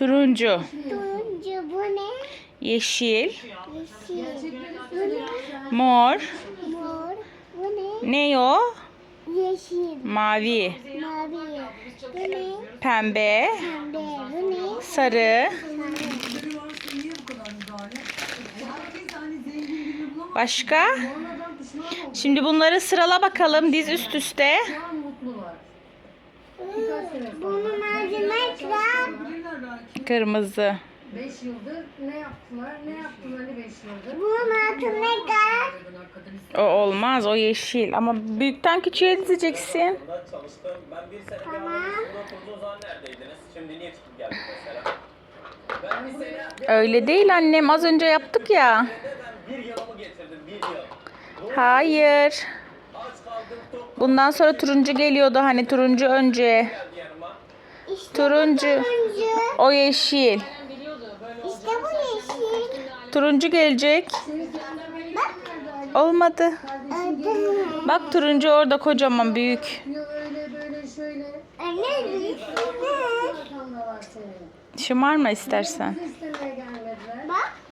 Turuncu. Turuncu bu ne? Yeşil. Yeşil. Bu ne? Mor. Mor. Bu ne? Ne o? Yeşil. Mavi. Mavi. Bu ne? Pembe. Pembe. Bu ne? Sarı. Başka? Şimdi bunları sırala bakalım diz üst üste. Bunun var. Kırmızı. 5 yıldır ne yaptılar? Ne yaptılar Ali 5 yıldır? Bunun mercimek var. O olmaz o yeşil ama büyükten küçüğe dizeceksin. Çalıştım. Ben bir sene Tamam. Zaman neredeydiniz? Şimdi niye çıkıp geldiniz mesela? Ben sene Öyle değil annem az önce yaptık ya. ben bir yılımı getirdim. Bir yıl. Hayır. Bundan sonra turuncu geliyordu hani turuncu önce. İşte Turuncu. turuncu. O yeşil. İşte bu yeşil. Turuncu gelecek. Olmadı. Adı. Bak turuncu orada kocaman büyük. Anne büyük. Şımarma istersen.